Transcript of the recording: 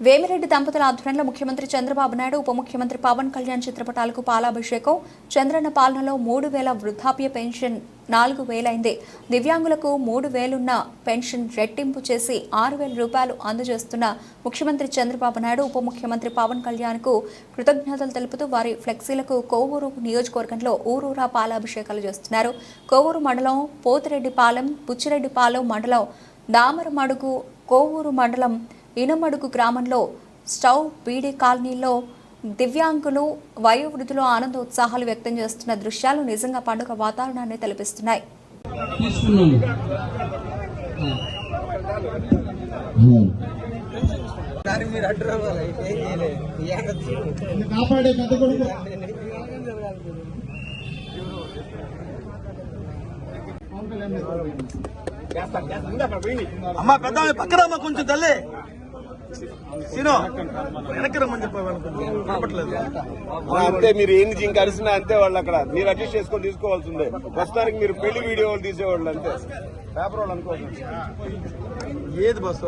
వేమిరెడ్డి దంపతుల ఆధ్వర్యంలో ముఖ్యమంత్రి చంద్రబాబు నాయుడు ఉప ముఖ్యమంత్రి పవన్ కళ్యాణ్ చిత్రపటాలకు పాలాభిషేకం చంద్రన్న పాలనలో మూడు వేల వృద్ధాప్య పెన్షన్ నాలుగు వేలైంది. దివ్యాంగులకు మూడు వేలున్న పెన్షన్ రెట్టింపు చేసి ఆరు వేల రూపాయలు అందజేస్తున్న ముఖ్యమంత్రి చంద్రబాబు నాయుడు ఉప ముఖ్యమంత్రి పవన్ కళ్యాణ్కు కృతజ్ఞతలు తెలుపుతూ వారి ఫ్లెక్సీలకు కోవూరు నియోజకవర్గంలో ఊరూరా పాలాభిషేకాలు చేస్తున్నారు. కోవూరు మండలం పోతిరెడ్డిపాలెం బుచ్చిరెడ్డిపాలెం మండలం దామరమడుగు కోవూరు మండలం ఇనమడుగు గ్రామంలో స్టవ్ బీడీ కాలనీలో దివ్యాంగులు వయోవృద్ధులు ఆనందోత్సాహాలు వ్యక్తం చేస్తున్న దృశ్యాలు నిజంగా పండుగ వాతావరణాన్ని తెలిపిస్తున్నాయి. అమ్మా పెద్ద పక్కన కొంచెం తల్లి. అంతే మీరు ఏం జింక అరిసినా అంతే వాళ్ళు అక్కడ. మీరు అడ్జస్ట్ చేసుకొని తీసుకోవాల్సిందే ప్రస్తుతానికి మీరు పెళ్ళి వీడియోలు తీసేవాళ్ళు అంతే. పేపర్ వాళ్ళు అనుకోవచ్చు ఏది బస్సు